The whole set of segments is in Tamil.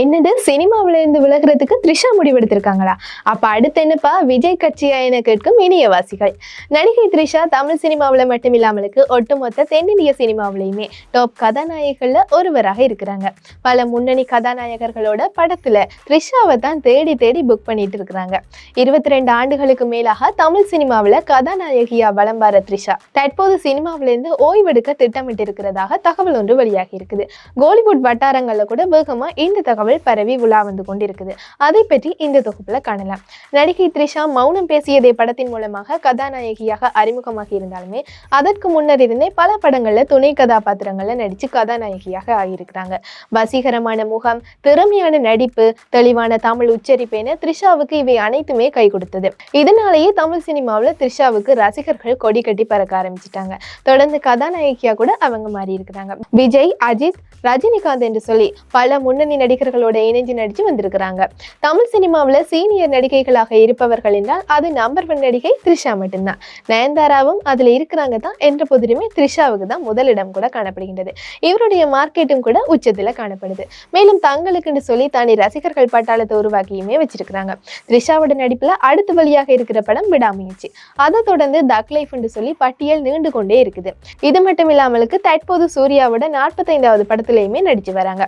என்னது? சினிமாவிலேருந்து விலகுறதுக்கு த்ரிஷா முடிவெடுத்திருக்காங்களா? அப்ப அடுத்து என்னப்பா? விஜய் கட்சியா என கேட்கும் இணையவாசிகள் நடிகை த்ரிஷா தமிழ் சினிமாவில் மட்டும் இல்லாமலுக்கு ஒட்டுமொத்த தென்னிந்திய சினிமாவிலையுமே டாப் கதாநாயகிகளில் ஒருவராக இருக்கிறாங்க. பல முன்னணி கதாநாயகர்களோட படத்துல த்ரிஷாவை தான் தேடி தேடி புக் பண்ணிட்டு இருக்கிறாங்க. இருபத்தி ரெண்டு ஆண்டுகளுக்கு மேலாக தமிழ் சினிமாவில் கதாநாயகியா வலம் வர த்ரிஷா தற்போது சினிமாவில இருந்து ஓய்வெடுக்க திட்டமிட்டு இருக்கிறதாக தகவல் ஒன்று வெளியாகி இருக்குது கோலிவுட் வட்டாரங்கள்ல கூட வேகமா இந்த தகவல் தகவல் பரவி உலா வந்து கொண்டிருக்குது. அதை பற்றி இந்த தொகுப்புல காணலாம். நடிகை த்ரிஷா மௌனம் பேசியதே படத்தின் மூலமாக கதாநாயகியாக அறிமுகமாகி இருந்தாலுமே அதற்கு முன்னர் இருந்தே பல படங்கள்ல துணை கதாபாத்திரங்கள்ல நடிச்சு கதாநாயகியாக ஆகியிருக்கிறாங்க. வசீகரமான முகம் திறமையான நடிப்பு தெளிவான தமிழ் உச்சரிப்பேன த்ரிஷாவுக்கு இவை அனைத்துமே கை கொடுத்தது. இதனாலேயே தமிழ் சினிமாவில் த்ரிஷாவுக்கு ரசிகர்கள் கொடி கட்டி பறக்க ஆரம்பிச்சிட்டாங்க. தொடர்ந்து கதாநாயகியா கூட அவங்க மாறி இருக்கிறாங்க விஜய் அஜித் ரஜினிகாந்த் என்று சொல்லி பல முன்னணி நடிகர்கள் நடிகர்களோட இணைஞ்சு நடிச்சு வந்திருக்கிறாங்க. தமிழ் சினிமாவில் சீனியர் நடிகைகளாக இருப்பவர்கள் என்றால் அது நம்பர் ஒன் நடிகை த்ரிஷா மட்டும்தான். நயன்தாராவும் அதில் இருக்கிறாங்க தான் என்ற போதிலுமே த்ரிஷாவுக்கு தான் முதலிடம் கூட காணப்படுகின்றது. இவருடைய மார்க்கெட்டும் கூட உச்சத்துல காணப்படுது. மேலும் தங்களுக்குன்னு சொல்லி தனி ரசிகர்கள் பட்டாளத்தை உருவாக்கியுமே வச்சிருக்கிறாங்க. த்ரிஷாவோட நடிப்புல அடுத்த வழியாக இருக்கிற படம் விடாமுயற்சி. அதை தொடர்ந்து தக் லைஃப்னு சொல்லி பட்டியல் நீண்டு கொண்டே இருக்குது. இது மட்டும் இல்லாமலுக்கு தற்போது சூர்யாவோட நாற்பத்தைந்தாவது படத்துலையுமே நடிச்சு வராங்க.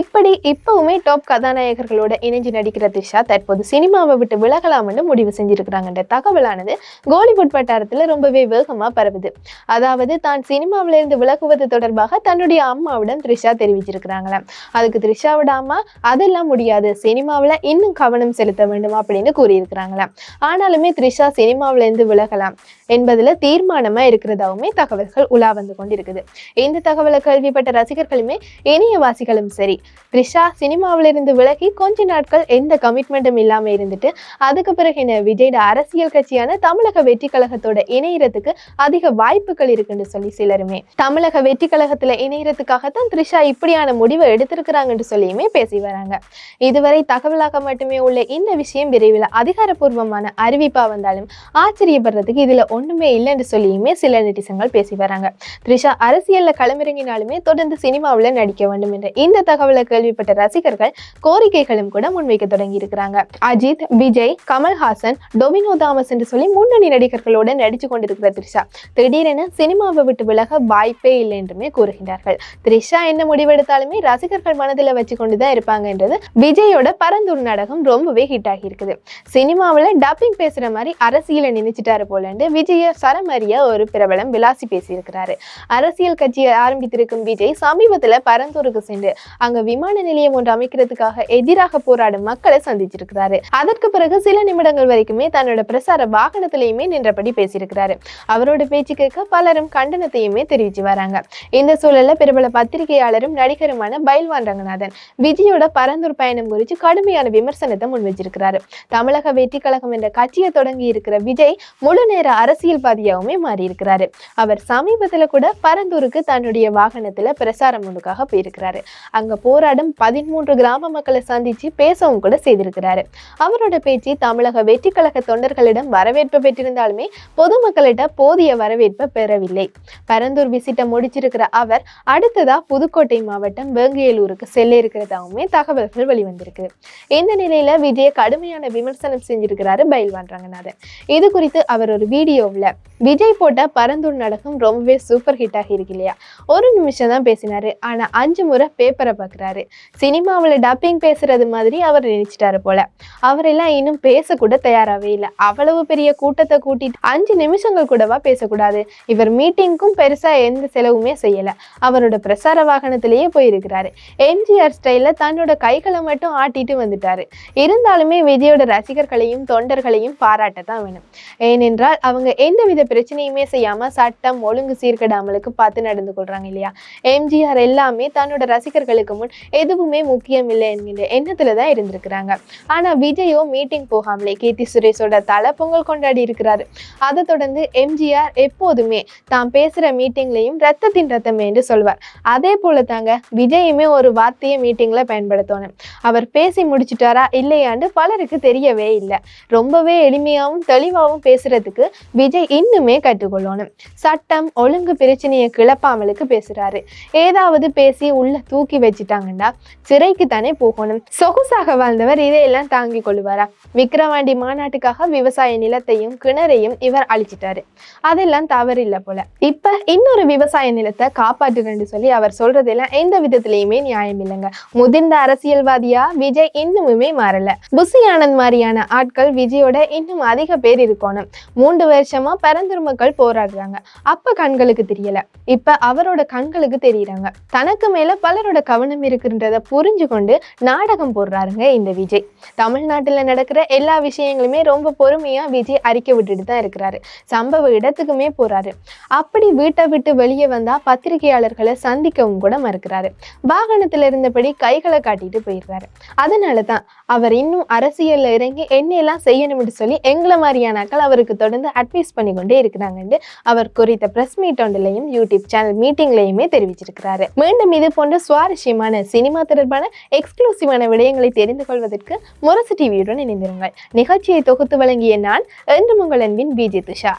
இப்படி இப்போ இப்பவுமே டாப் கதாநாயகர்களோட இணைஞ்சு நடிக்கிற த்ரிஷா தற்போது சினிமாவை விட்டு விலகலாம்னு முடிவு செஞ்சிருக்கிறாங்கன்ற தகவலானது கோலிவுட் வட்டாரத்தில் ரொம்பவே வேகமாக பரவுது. அதாவது தான் சினிமாவிலிருந்து விலகுவது தொடர்பாக தன்னுடைய அம்மாவுடன் த்ரிஷா தெரிவிச்சிருக்கிறாங்களாம் அதுக்கு த்ரிஷாவோட அம்மா அதெல்லாம் முடியாது. சினிமாவில் இன்னும் கவனம் செலுத்த வேண்டும் அப்படின்னு கூறியிருக்கிறாங்களாம் ஆனாலுமே த்ரிஷா சினிமாவிலேருந்து விலகலாம் என்பதில் தீர்மானமாக இருக்கிறதாவுமே தகவல்கள் உலா வந்து கொண்டிருக்குது. இந்த தகவலை கேள்விப்பட்ட ரசிகர்களுமே இணையவாசிகளும் சரி த்ரிஷா சினி இருந்து விலகி கொஞ்ச நாட்கள் எந்த கமிட்மெண்ட்டும் இல்லாமல் இருந்துட்டு அதுக்கு பிறகு என்ன விஜயோட அரசியல் கட்சியான தமிழக வெற்றி கழகத்தோட இணையறதுக்கு அதிக வாய்ப்புகள் இருக்குன்னு சொல்லி சிலருமே. தமிழக வெற்றி கழகத்துல இணையறதுக்காகத்தான் த்ரிஷா இப்படியான முடிவை எடுத்திருக்கிறாங்கன்னு சொல்லியுமே பேசி வராங்க. இதுவரை தகவலாக மட்டுமே உள்ள இந்த விஷயம் விரைவில் அதிகாரப்பூர்வமான அறிவிப்பா வந்தாலும் ஆச்சரியப்படுறதுக்கு இதுல ஒண்ணுமே இல்லைன்னு சொல்லியுமே சில நெட்டிசன்கள் பேசி வராங்க. த்ரிஷா அரசியல்ல களமிறங்கினாலுமே தொடர்ந்து சினிமாவில் நடிக்க வேண்டும் என்ற இந்த தகவலை கேள்விப்பட்ட ரசிகர்கள் கோரிக்கைகளும் கூட முன்வைக்க தொடங்கி இருக்கிறாங்க அஜித் விஜய் கமல்ஹாசன் டொமினோ தாமஸ் என்று சொல்லி முன்னணி நடிகர்களோட நடித்து கொண்டிருக்கிற த்ரிஷா. திடீரென சினிமாவை விட்டு விலக வாய்ப்பே இல்லை என்றுமே கூறுகின்றார்கள். த்ரிஷா என்ன முடிவெடுத்தாலுமே ரசிகர்கள் மனதில் வச்சு கொண்டு தான் இருப்பாங்கன்றது விஜயோட பரந்தூர் நாடகம் ரொம்பவே ஹிட் ஆகி இருக்குது சினிமாவில் டப்பிங் பேசுற மாதிரி அரசியலை நினைச்சிட்டாரு போலண்டு விஜய சரமரியா ஒரு பிரபலம் விலாசி பேசியிருக்கிறாரு. அரசியல் கட்சியை ஆரம்பித்திருக்கும் விஜய் சமீபத்தில் பரந்தூருக்கு சென்று அங்க விமான நிலையம் ஒன்று அமைக்கிறதுக்காக எதிராக போராடும் மக்களை சந்திச்சிருக்கிறாரு. அதற்கு பிறகு சில நிமிடங்கள் வரைக்குமே தன்னோட பிரசார வாகனத்திலையுமே நின்றபடி பேசியிருக்கிறாரு. அவரோட பேச்சு கேட்க பலரும் கண்டனத்தையுமே தெரிவிச்சு வராங்க. இந்த சூழல்ல பிரபல பத்திரிகையாளரும் நடிகருமான பைல்வான் ரங்கநாதன் விஜயோட பரந்தூர் பயணம் குறித்து கடுமையான விமர்சனத்தை முன் வச்சிருக்கிறாரு தமிழக வெற்றி கழகம் என்ற கட்சியை தொடங்கி இருக்கிற விஜய் முழு நேர அரசியல்வாதியாகவுமே மாறி இருக்கிறாரு அவர் சமீபத்துல கூட பரந்தூருக்கு தன்னுடைய வாகனத்துல பிரசாரம் ஒன்றுக்காக போயிருக்கிறாரு. அங்க போராடும் மூன்று கிராம மக்களை சந்திச்சு பேசவும் கூட செய்திருக்கிறாரு. அவரோட பேச்சு தமிழக வெற்றி கழக தொண்டர்களிடம் வரவேற்பு பெற்றிருந்தாலுமே பொதுமக்களிடம் போதிய வரவேற்பை பெறவில்லை. பரந்தூர் விசிட்டை முடிச்சிருக்கிற அவர் அடுத்ததா புதுக்கோட்டை மாவட்டம் வேங்கையலூருக்கு செல்ல இருக்கிறதாகவுமே தகவல்கள் வெளிவந்திருக்கு. இந்த நிலையில விஜய கடுமையான விமர்சனம் செஞ்சிருக்கிறாரு பயில்வான் ரங்கநாதன். இது குறித்து அவர் ஒரு வீடியோவில் விஜய் போட்ட பரந்தூர் நடக்கும் ரொம்பவே சூப்பர் ஹிட் ஆகி இருக்கு இல்லையா? ஒரு நிமிஷம் தான் பேசினாரு. ஆனா அஞ்சு முறை பேப்பரை பார்க்குறாரு அவளை டப்பிங் பேசுறது மாதிரி அவர் நினைச்சிட்டாரு போல. அவரெல்லாம் இன்னும் பேசக்கூட தயாராகவே இல்லை. அவ்வளவு பெரிய கூட்டத்தை கூட்டிட்டு அஞ்சு நிமிஷங்கள் கூடவா பேசக்கூடாது. இவர் மீட்டிங்க்கும் பெருசா எந்த செலவுமே செய்யல. அவரோட பிரசார வாகனத்திலேயே போயிருக்கிறாரு. எம்ஜிஆர் ஸ்டைல தன்னோட கைகளை மட்டும் ஆட்டிட்டு வந்துட்டாரு. இருந்தாலுமே விஜயோட ரசிகர்களையும் தொண்டர்களையும் பாராட்டத்தான் வேணும். ஏனென்றால் அவங்க எந்தவித பிரச்சனையுமே செய்யாம சட்டம் ஒழுங்கு சீர்கெடாமலுக்கு பார்த்து நடந்து கொள்றாங்க இல்லையா? எம்ஜிஆர் எல்லாமே தன்னோட ரசிகர்களுக்கு முன் எதுவுமே முக்கியம் இல்லை என்கின்ற எண்ணத்துல தான் இருந்திருக்கிறாங்க. ஆனா விஜயோ மீட்டிங் போகாமலே கீர்த்தி சுரேஷோட தலை பொங்கல் கொண்டாடி இருக்கிறாரு. அதை தொடர்ந்து எம்ஜிஆர் எப்போதுமே தான் பேசுற மீட்டிங்லையும் ரத்தத்தின் ரத்தம் என்று சொல்வார். அதே போல தாங்க விஜயுமே ஒரு வார்த்தையை மீட்டிங்ல பயன்படுத்தணும். அவர் பேசி முடிச்சிட்டாரா இல்லையான்னு பலருக்கு தெரியவே இல்லை. ரொம்பவே எளிமையாகவும் தெளிவாகவும் பேசுறதுக்கு விஜய் இன்னுமே கற்றுக்கொள்ளணும். சட்டம் ஒழுங்கு பிரச்சனையை கிளப்பாமலுக்கு பேசுறாரு. ஏதாவது பேசி உள்ள தூக்கி வச்சிட்டாங்கன்னா சிறை சிறைக்கு தானே போகணும். சொகுசாக வாழ்ந்தவர் இதையெல்லாம் தாங்கிக் கொள்வாரா? விக்கிரவாண்டி மாநாட்டுக்காக விவசாய நிலத்தையும் கிணறையும் இவர் அழிச்சிட்டாரு. அதெல்லாம் தவறு இல்லை போல. இப்ப இன்னொரு விவசாய நிலத்தை காப்பாற்றுறேன்னு சொல்லி அவர் சொல்றதெல்லாம் எந்த விதத்திலையுமே நியாயம் இல்லைங்க. முதிர்ந்த அரசியல்வாதியா? விஜய் இன்னுமுமே மாறல. புசி ஆனந்த் மாதிரியான ஆட்கள் விஜயோட இன்னும் அதிக பேர் இருக்கணும். மூன்று வருஷமா பரந்தூர் மக்கள் போராடுறாங்க. அப்ப கண்களுக்கு தெரியல. இப்ப அவரோட கண்களுக்கு தெரியறாங்க. தனக்கு மேல பலரோட கவனம் இருக்குன்றத புரிஞ்சு கொண்டு நாடகம் போடுறாருங்க இந்த விஜய். தமிழ்நாட்டில் நடக்கிற எல்லா விஷயங்களுமே ரொம்ப பொறுமையாக விஜய் அறிக்கை விட்டுட்டு தான் இருக்கிறாரு. சம்பவ இடத்துக்குமே போறாரு. அப்படி வீட்டை விட்டு வெளியே வந்தால் பத்திரிகையாளர்களை சந்திக்கவும் கூட மறுக்கிறாரு. வாகனத்துல இருந்தபடி கைகளை காட்டிட்டு போயிடுறாரு. அதனால தான் அவர் இன்னும் அரசியலில் இறங்கி என்னெல்லாம் செய்யணும்னு சொல்லி எங்களை மாதிரியானாக்கள் அவருக்கு தொடர்ந்து அட்வைஸ் பண்ணி கொண்டே இருக்கிறாங்கன்னு அவர் குறித்த ப்ரெஸ் மீட் ஒன்றிலையும் யூடியூப் சேனல் மீட்டிங்லையுமே தெரிவிச்சிருக்கிறாரு. மீண்டும் இது போன்ற சுவாரஸ்யமான சினிமா தொடர்பான எக்ஸ்க்ளூசிவான விடயங்களை தெரிந்து கொள்வதற்கு முரசு டிவியுடன் இணைந்திருங்கள். நிகழ்ச்சியை தொகுத்து வழங்கிய நான் என்று உங்கள் அன்பின் பிஜே துஷா.